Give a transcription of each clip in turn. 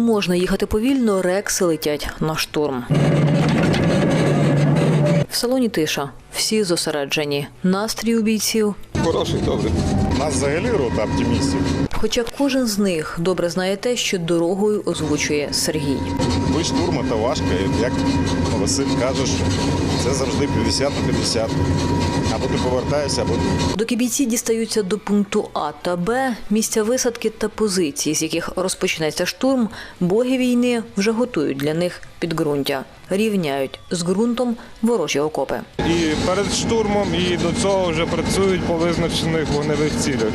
можна їхати повільно, рекси летять на штурм. В салоні тиша. Всі зосереджені. Настрій у бійців. Хороший, добре. У нас взагалі рота оптимістів. Хоча кожен з них добре знає те, що дорогою озвучує Сергій. Ви штурма та важко, як Василь каже, що це завжди 50 на 50. Або ти повертаєшся, або Доки бійці дістаються до пункту А та Б, місця висадки та позиції, з яких розпочнеться штурм, боги війни вже готують для них підґрунтя, рівняють з ґрунтом ворожі окопи. І перед штурмом, і до цього вже працюють по визначених вогневих цілях.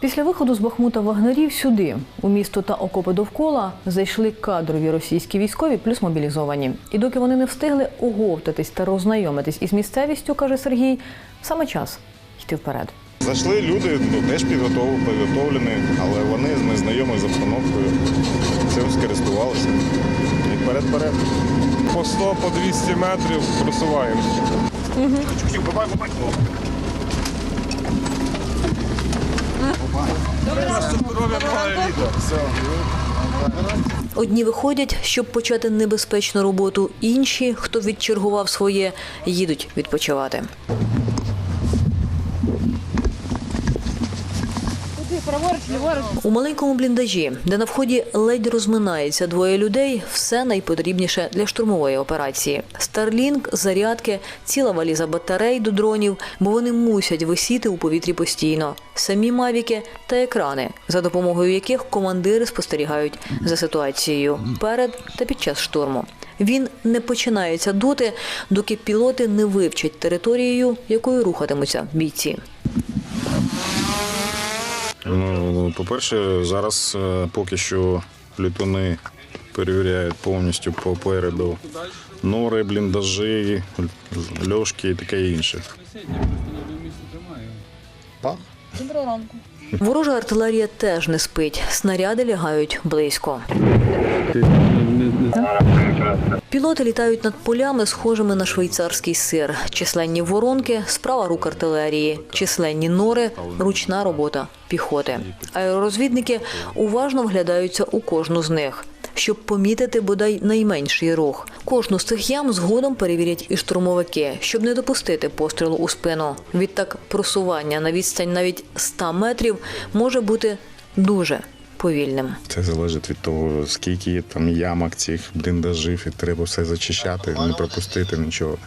Після виходу з Бахмута вагнерів сюди, у місто та окопи довкола, зайшли кадрові російські військові плюс мобілізовані. І доки вони не встигли оговтатись та роззнайомитись із місцевістю, каже Сергій, саме час йти вперед. Зайшли люди, ну, теж підготов- підготовлені, але вони не знайомі з обстановкою. Цим скористувалися. І вперед-вперед. По 100, по 200 метрів просуваємося. Одні виходять, щоб почати небезпечну роботу, інші, хто відчергував своє, їдуть відпочивати. У маленькому бліндажі, де на вході ледь розминається двоє людей, все найпотрібніше для штурмової операції: Старлінг, зарядки, ціла валіза батарей до дронів, бо вони мусять висіти у повітрі постійно. Самі мавіки та екрани, за допомогою яких командири спостерігають за ситуацією перед та під час штурму. Він не починається доти, доки пілоти не вивчать територією, якою рухатимуться бійці. Ну, по-перше, зараз е, поки що літуни перевіряють повністю попереду нори, бліндажі, льошки і таке інше. Пах. Ворожа артилерія теж не спить. Снаряди лягають близько. Пілоти літають над полями, схожими на швейцарський сир. Численні воронки, справа рук артилерії, численні нори, ручна робота піхоти. Аеророзвідники уважно вглядаються у кожну з них. Щоб помітити бодай найменший рух. Кожну з цих ям згодом перевірять і штурмовики, щоб не допустити пострілу у спину. Відтак просування на відстань навіть 100 метрів може бути дуже повільним. Це залежить від того, скільки є там ямок цих бліндажів, і треба все зачищати, не пропустити нічого.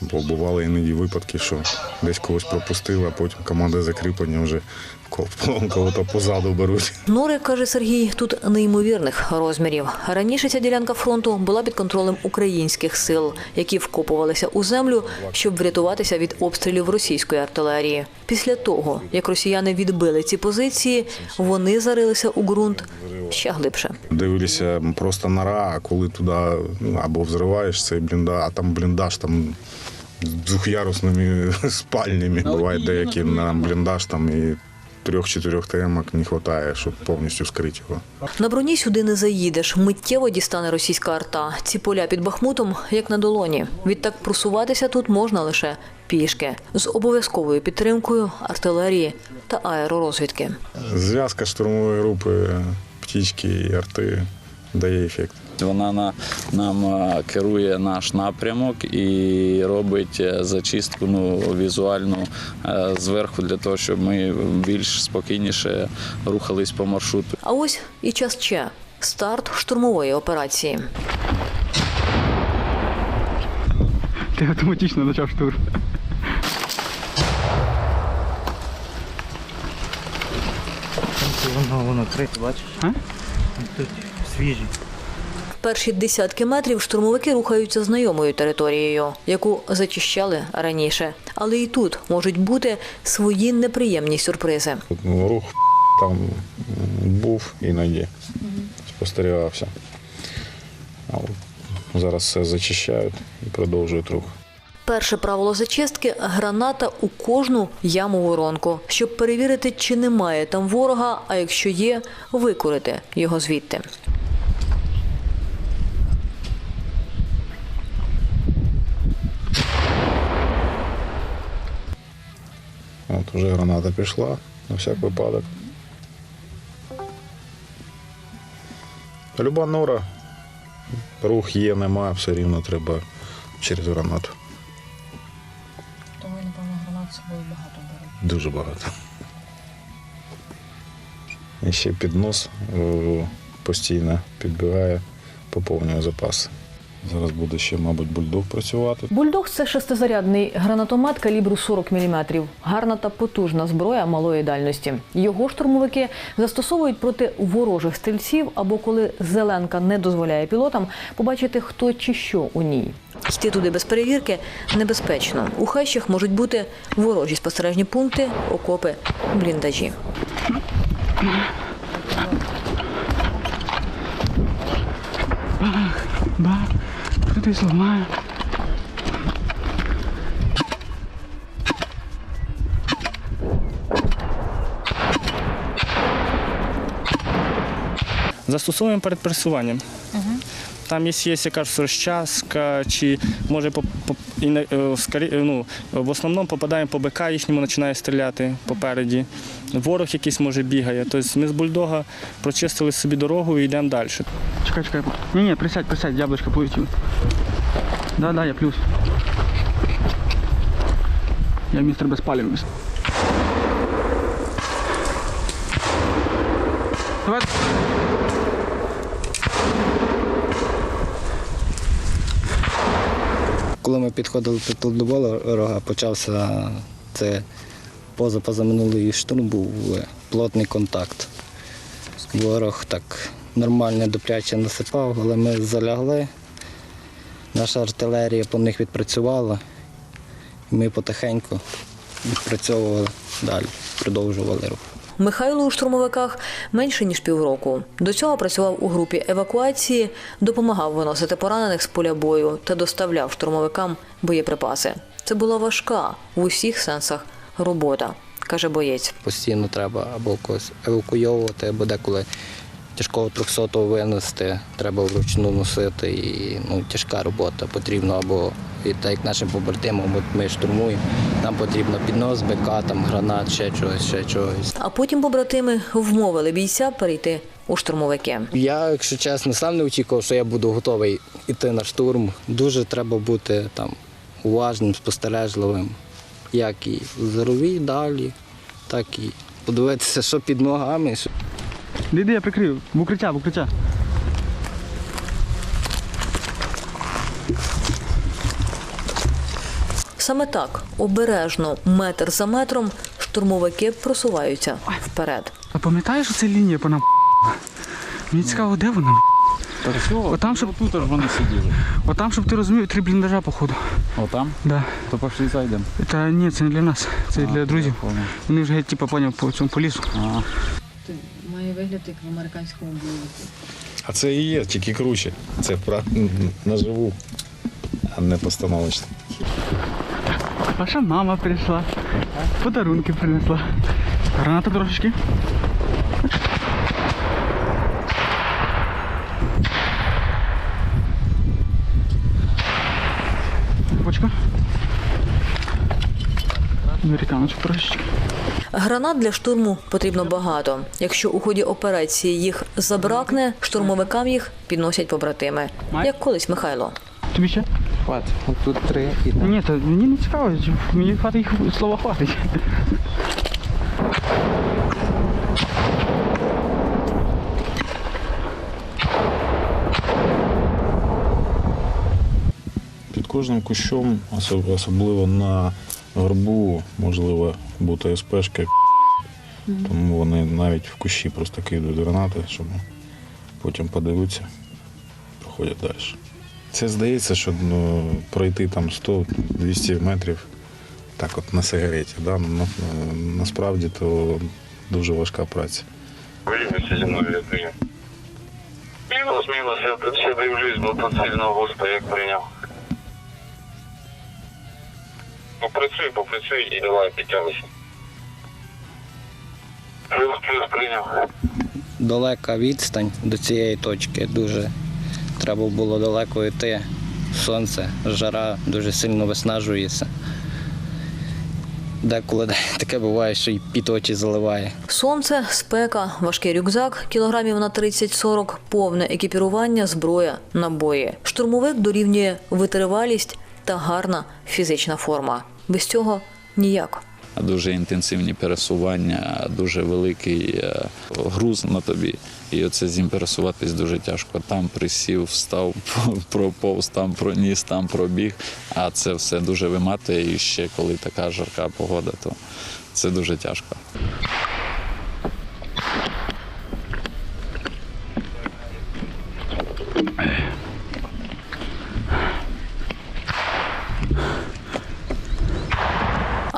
Бо бували іноді випадки, що десь когось пропустили, а потім команда закріплення вже кого-то позаду беруть. Нори, каже Сергій, тут неймовірних розмірів. Раніше ця ділянка фронту була під контролем українських сил, які вкопувалися у землю, щоб врятуватися від обстрілів російської артилерії. Після того, як росіяни відбили ці позиції, вони зарилися у ґрунт ще глибше. Дивилися просто нора, а коли туди ну, або взриваєш цей бліндаж, а там бліндаж там з двохярусними спальнями. Буває деякі на бліндаж там і трьох-чотирьох темок не вистачає, щоб повністю скрити його. На броні сюди не заїдеш. Миттєво дістане російська арта. Ці поля під Бахмутом, як на долоні. Відтак просуватися тут можна лише пішки з обов'язковою підтримкою артилерії та аеророзвідки. Зв'язка штурмової групи птічки і арти дає ефект. Вона на, нам е, керує наш напрямок і робить е, зачистку ну, візуальну е, зверху для того, щоб ми більш спокійніше рухались по маршруту. А ось і час Че. Старт штурмової операції. Ти автоматично почав штурм. Воно, воно крите, бачиш? А? Тут свіжі. Перші десятки метрів штурмовики рухаються знайомою територією, яку зачищали раніше. Але і тут можуть бути свої неприємні сюрпризи. Рух там був іноді, спостерігався. А зараз все зачищають і продовжують рух. Перше правило зачистки граната у кожну яму воронку, щоб перевірити, чи немає там ворога, а якщо є, викурити його звідти. От уже граната пішла на всяк випадок. Люба нора, рух є, нема, все рівно треба через гранату. То ви, напевно, гранат з собою багато берете. Дуже багато. І ще піднос постійно підбігає, поповнює запаси. Зараз буде ще, мабуть, бульдог працювати. Бульдог це шестизарядний гранатомет калібру 40 мм. Гарна та потужна зброя малої дальності. Його штурмовики застосовують проти ворожих стрільців або коли зеленка не дозволяє пілотам побачити, хто чи що у ній. Йти туди без перевірки небезпечно. У хащах можуть бути ворожі спостережні пункти, окопи, бліндажі. Ба, хто ти зламає? Застосовуємо перед пресуванням. Там, є якась розчаска, чи може по, скорі- е, ну, в основному попадаємо по БК, їхньому починає стріляти попереді. Ворог якийсь може бігає. Тобто ми з бульдога прочистили собі дорогу і йдемо далі. Чекай, чекай. Ні, ні, присядь, присядь, яблучко полетів. Да, да, я плюс. Я містер безпалівність. Давай. Коли ми підходили до тил до ворога, почався це поза позаминулий штурм, був плотний контакт. Ворог так нормально допляче насипав, але ми залягли. Наша артилерія по них відпрацювала. Ми потихеньку відпрацьовували далі, продовжували рух. Михайло у штурмовиках менше ніж півроку. До цього працював у групі евакуації, допомагав виносити поранених з поля бою та доставляв штурмовикам боєприпаси. Це була важка в усіх сенсах робота, каже боєць. Постійно треба або когось евакуйовувати, або деколи тяжкого 300-го винести, треба вручну носити. І ну, тяжка робота потрібно або і так як нашим побратимам, от ми штурмуємо, нам потрібно піднос, БК, там гранат, ще чогось, ще чогось. А потім побратими вмовили бійця перейти у штурмовики. Я, якщо чесно, сам не очікував, що я буду готовий йти на штурм. Дуже треба бути там уважним, спостережливим, як і в зоровій далі, так і подивитися, що під ногами. Іди, я прикрив. В укриття, в укриття. Саме так, обережно, метр за метром, штурмовики просуваються вперед. А пам'ятаєш оця лінія по нам? Мені цікаво, де вона? Так все, Отам, щоб- тут ж вони сиділи. Отам, щоб ти розумів, три бліндажа, походу. Отам? Да. То пошли зайдемо. Та ні, це не для нас, це для друзів. Вони вже геть, типу, поняв по цьому по лісу. Вигляд як в американському бойовику. А це і є, тільки круче. Це пра- наживу, а не постановочно. Ваша мама прийшла, подарунки принесла. Граната трошечки. Бочка. Американочок трошечки. Гранат для штурму потрібно багато. Якщо у ході операції їх забракне, штурмовикам їх підносять побратими. Як колись Михайло. Тобі ще? Хватить. Тут три і Ні, то мені не цікаво, мені хватить їх слова хватить. Під кожним кущом, особливо на горбу, можливо бути СПшки, тому вони навіть в кущі просто кидають гранати, щоб потім подивитися, проходять далі. Це здається, що ну, пройти там 100-200 метрів так от на сигареті. Да? ну, на- насправді то дуже важка праця. Виявився зі мною я прийняв. Мінус, мінус, я тут ще дивлюсь, бо тут сильно густо, як прийняв. Попрацюй, попрацюй і давай підтягуйся. Плюс, плюс прийняв. далека відстань до цієї точки. Дуже треба було далеко йти. Сонце, жара дуже сильно виснажується. Деколи таке буває, що й під очі заливає. Сонце, спека, важкий рюкзак, кілограмів на 30-40, повне екіпірування, зброя, набої. Штурмовик дорівнює витривалість та гарна фізична форма. Без цього ніяк. Дуже інтенсивні пересування, дуже великий е, груз на тобі. І оце з ним пересуватись дуже тяжко. Там присів, встав, проповз, там проніс, там пробіг. А це все дуже виматує. І ще коли така жарка погода, то це дуже тяжко.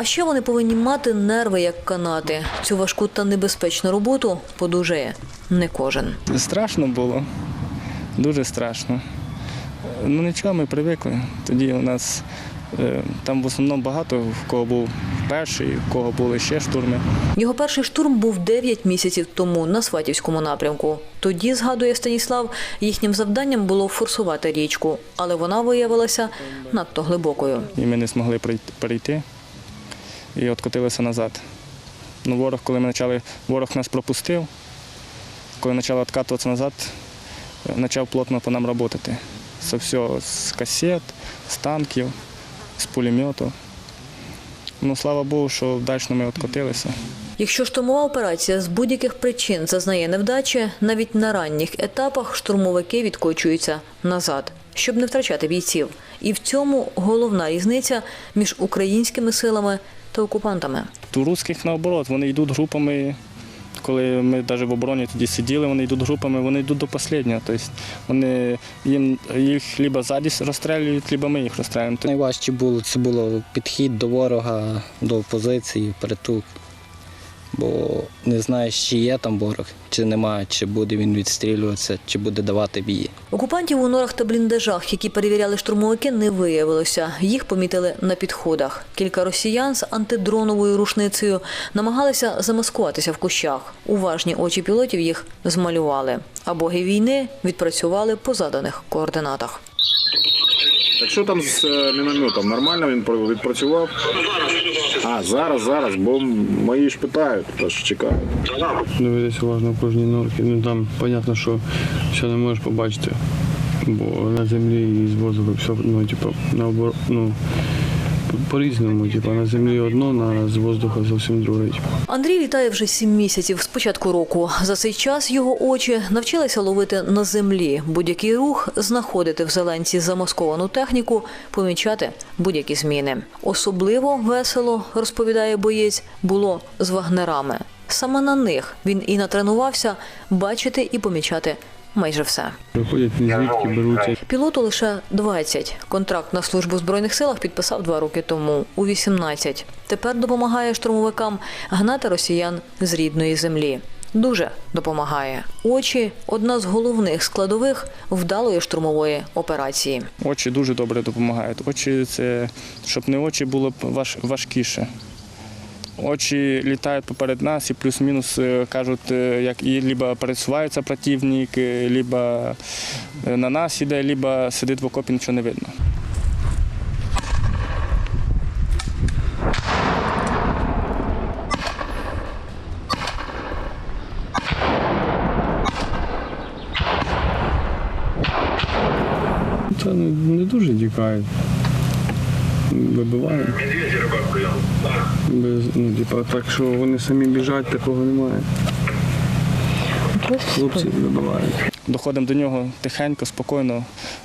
А ще вони повинні мати нерви як канати. Цю важку та небезпечну роботу подужає не кожен. Страшно було, дуже страшно. Ну нічого, ми привикли. Тоді у нас е, там в основному багато в кого був перший, в кого були ще штурми. Його перший штурм був 9 місяців тому на Сватівському напрямку. Тоді, згадує Станіслав, їхнім завданням було форсувати річку, але вона виявилася надто глибокою. І ми не змогли перейти і откотилися назад. Ну, ворог, коли ми почали, ворог нас пропустив, коли почали відкатуватися назад, почав плотно по нам працювати. Це все з касет, з танків, з пулемету. Ну, слава Богу, що вдачно ми відкотилися. Якщо штурмова операція з будь-яких причин зазнає невдачі, навіть на ранніх етапах штурмовики відкочуються назад, щоб не втрачати бійців. І в цьому головна різниця між українськими силами та окупантами. У русських наоборот, вони йдуть групами. Коли ми навіть в обороні тоді сиділи, вони йдуть групами, вони йдуть до останнього. Тобто вони їм їх либо ззаді розстрілюють, либо ми їх розстрілюємо. Найважче було це було підхід до ворога, до позиції, притук. Бо не знаєш, чи є там ворог, чи немає, чи буде він відстрілюватися, чи буде давати бій. Окупантів у норах та бліндажах, які перевіряли штурмовики, не виявилося. Їх помітили на підходах. Кілька росіян з антидроновою рушницею намагалися замаскуватися в кущах. Уважні очі пілотів їх змалювали. А боги війни відпрацювали по заданих координатах. Так що там з е, мінометом? Нормально він відпрацював? А, зараз, зараз, бо мої ж питають, тож чекають. Дивитися уважно кожній норці. Ну там понятно, що все не можеш побачити. Бо на землі і з воздуху все, ну, типу, наоборот, ну, по-різному. Типу, на землі одно, на з воздуха зовсім друге. Типу. Андрій літає вже сім місяців з початку року. За цей час його очі навчилися ловити на землі будь-який рух, знаходити в зеленці замасковану техніку, помічати будь-які зміни. Особливо весело, розповідає боєць, було з вагнерами. Саме на них він і натренувався бачити і помічати майже все. Приходять звідки беруться. Пілоту лише 20. Контракт на службу в Збройних силах підписав два роки тому, у 18. Тепер допомагає штурмовикам гнати росіян з рідної землі. Дуже допомагає. Очі одна з головних складових вдалої штурмової операції. Очі дуже добре допомагають. Очі це щоб не очі було б важ, важкіше. Очі літають поперед нас і плюс-мінус е, кажуть, е, як і либо пересувається противник, либо е, на нас іде, либо сидить в окопі, нічого не видно. Це не дуже тікають. Вибивають. Без, ну, типу, так що вони самі біжать, такого немає. Хлопці вибивають. Доходимо до нього тихенько, спокійно.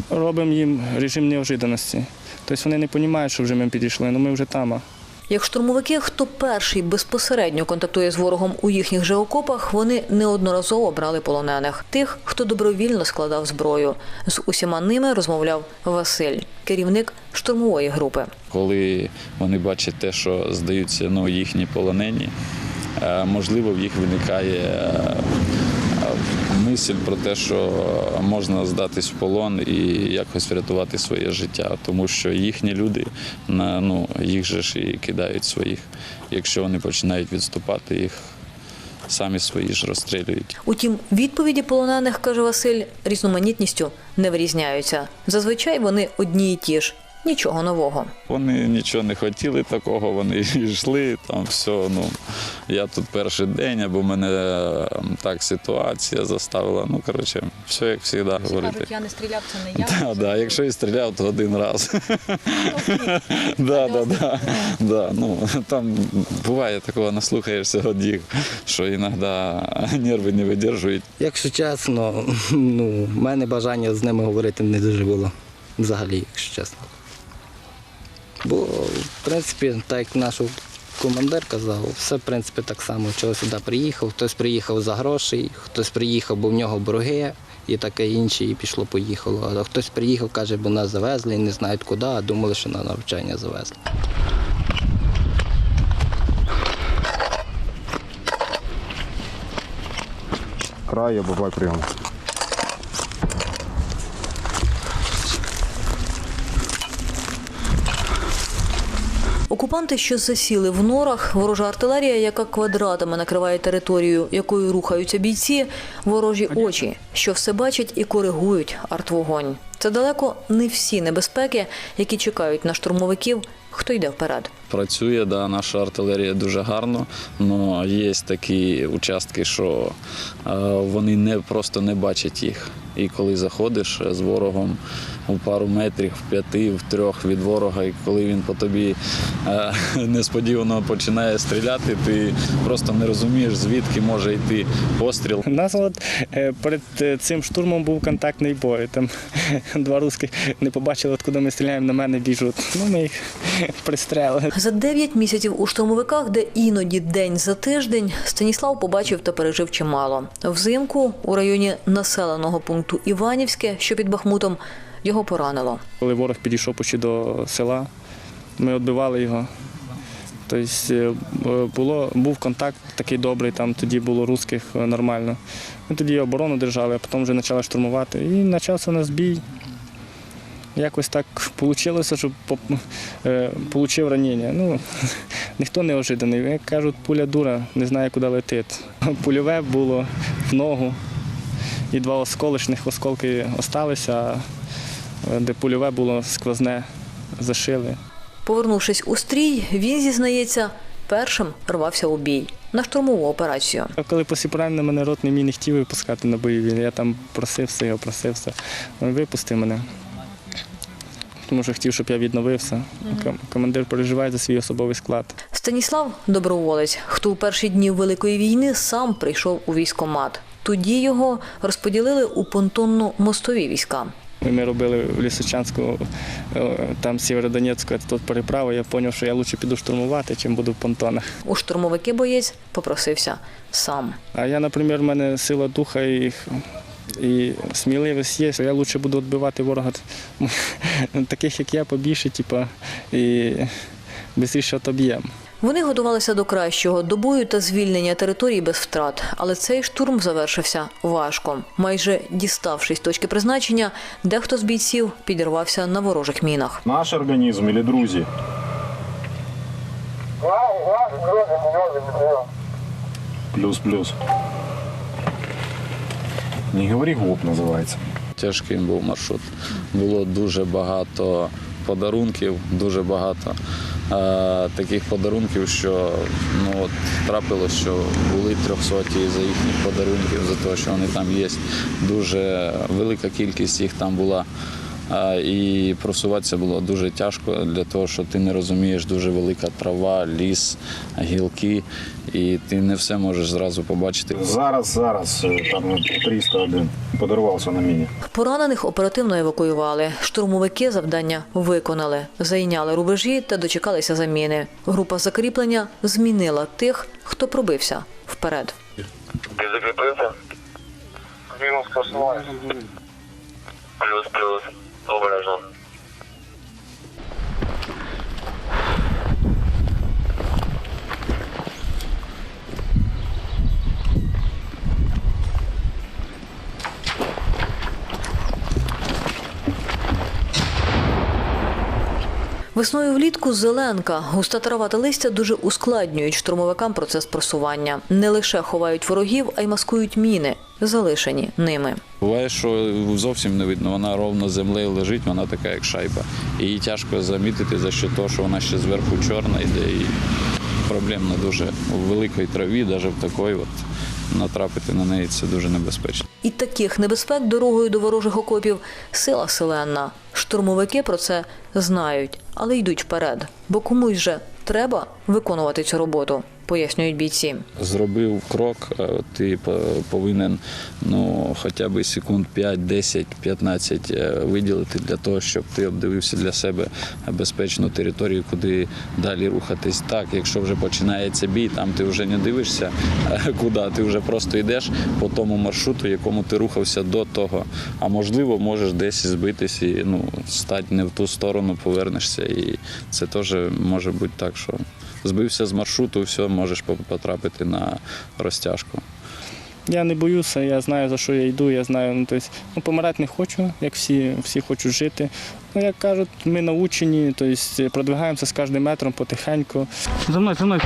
Робимо їм режим неожиданості. Тобто вони не розуміють, що вже ми підійшли, але ми вже там. Як штурмовики, хто перший безпосередньо контактує з ворогом у їхніх же окопах, вони неодноразово брали полонених. Тих, хто добровільно складав зброю. З усіма ними розмовляв Василь, керівник штурмової групи. Коли вони бачать те, що здаються ну, їхні полонені, е, можливо, в їх виникає е, мисль про те, що можна здатись в полон і якось врятувати своє життя, тому що їхні люди на ну їх же ж і кидають своїх. Якщо вони починають відступати, їх самі свої ж розстрілюють. Утім, відповіді полонених, каже Василь, різноманітністю не вирізняються. Зазвичай вони одні й ті ж. Нічого нового. Вони нічого не хотіли такого, вони йшли там все. Ну я тут перший день, або мене е, так ситуація заставила. Ну коротше, все як завжди говорити. я не стріляв, це не Да, да, якщо і стріляв, то один раз. да, да, да, да. Ну, там буває такого, наслухаєшся од їх, що іноді нерви не видержують. Якщо чесно, ну, в мене бажання з ними говорити не дуже було. Взагалі, якщо чесно. Бо, в принципі, так як наш командир казав, все в принципі так само, чого сюди приїхав. Хтось приїхав за гроші, хтось приїхав, бо в нього борги і таке інше, і пішло-поїхало. А хтось приїхав, каже, бо нас завезли і не знають куди, а думали, що на навчання завезли. Край, бабай прямо. Окупанти, що засіли в норах, ворожа артилерія, яка квадратами накриває територію, якою рухаються бійці, ворожі очі, що все бачать і коригують артвогонь. Це далеко не всі небезпеки, які чекають на штурмовиків, хто йде вперед. Працює да, наша артилерія дуже гарно, але є такі участки, що е, вони не просто не бачать їх. І коли заходиш з ворогом у пару метрів, в п'яти, в трьох від ворога, і коли він по тобі е, несподівано починає стріляти, ти просто не розумієш, звідки може йти постріл. У нас от е, перед е, цим штурмом був контактний бой. Там два русських не побачили, откуди ми стріляємо, на мене біжуть. Ну, ми їх пристрелили. За 9 місяців у штурмовиках, де іноді день за тиждень, Станіслав побачив та пережив чимало. Взимку у районі населеного пункту Іванівське, що під Бахмутом, його поранило. Коли ворог підійшов почти до села, ми відбивали його. Тобто е, було, був контакт такий добрий, там тоді було русських е, нормально. Ми тоді оборону держали, а потім вже почали штурмувати. І почався у нас бій. Якось так вийшло, що поп- е, ранення. Ну, ніхто не ожиданий. Як кажуть, пуля дура, не знає, куди летить. Пульове було в ногу, і два осколочних осколки залишилися, а е, де пульове було сквозне, зашили. Повернувшись у стрій, він зізнається, першим рвався у бій на штурмову операцію. Коли після поранення мене рот не міг не хотів випускати на бойові, я там просився його, просився. Він випустив мене. Тому що хотів, щоб я відновився. Ком- Командир переживає за свій особовий склад. Станіслав доброволець, хто у перші дні Великої війни сам прийшов у військомат. Тоді його розподілили у понтонно-мостові війська. Ми робили в Лісичанську, е, там Сєвєродонецьку, тут переправу. Я зрозумів, що я краще піду штурмувати, чим буду в понтонах. У штурмовики боєць попросився сам. А я, наприклад, в мене сила духа і, і сміливість є. Я краще буду відбивати ворога таких, як я, побільше, типу, і швидше отоб'ємо. Вони готувалися до кращого до бою та звільнення території без втрат, але цей штурм завершився важко. Майже діставшись точки призначення, дехто з бійців підірвався на ворожих мінах. Наш організм или друзі? Плюс-плюс. Не говори гоп називається. Тяжким був маршрут. Було дуже багато подарунків, дуже багато е, таких подарунків, що ну, от, трапилось, що були трьохсоті за їхніх подарунків, за те, що вони там є. Дуже велика кількість їх там була. І просуватися було дуже тяжко для того, що ти не розумієш дуже велика трава, ліс, гілки, і ти не все можеш зразу побачити. Зараз, зараз, е, там 301 подарувався на міні. Поранених оперативно евакуювали. Штурмовики завдання виконали, зайняли рубежі та дочекалися заміни. Група закріплення змінила тих, хто пробився вперед. Ти закріпився? Мінус Au revoir, la. Весною влітку зеленка, густа трава та листя дуже ускладнюють штурмовикам процес просування. Не лише ховають ворогів, а й маскують міни, залишені ними. Буває, що зовсім не видно, вона ровно землею лежить, вона така, як шайба. Її тяжко замітити за що того, що вона ще зверху чорна йде. І проблемно дуже у великій траві, навіть в такій, натрапити на неї це дуже небезпечно. І таких небезпек дорогою до ворожих окопів сила селенна. Штурмовики про це знають, але йдуть вперед, бо комусь же треба виконувати цю роботу, пояснюють бійці. Зробив крок, ти повинен ну, хоча б секунд 5, 10, 15 е, виділити для того, щоб ти обдивився для себе безпечну територію, куди далі рухатись. Так, якщо вже починається бій, там ти вже не дивишся, е, куди ти вже просто йдеш по тому маршруту, якому ти рухався до того. А можливо, можеш десь збитись і ну, стати не в ту сторону, повернешся. І це теж може бути так, що збився з маршруту, все, можеш потрапити на розтяжку. Я не боюся, я знаю, за що я йду, я знаю, ну, тобто, ну, помирати не хочу, як всі, всі хочуть жити. Ну, як кажуть, ми навчені, тобто, продвигаємося з кожним метром потихеньку. За мною, за мною.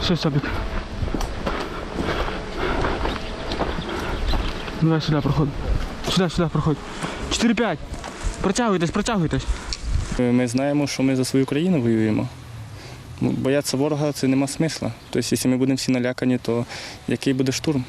Все, Сабік. Давай сюди проходь. Сюди, сюди проходь. 4-5. Протягуйтесь, протягуйтесь. Ми знаємо, що ми за свою країну воюємо. Бояться ворога це нема смисла. Тобто, якщо ми будемо всі налякані, то який буде штурм?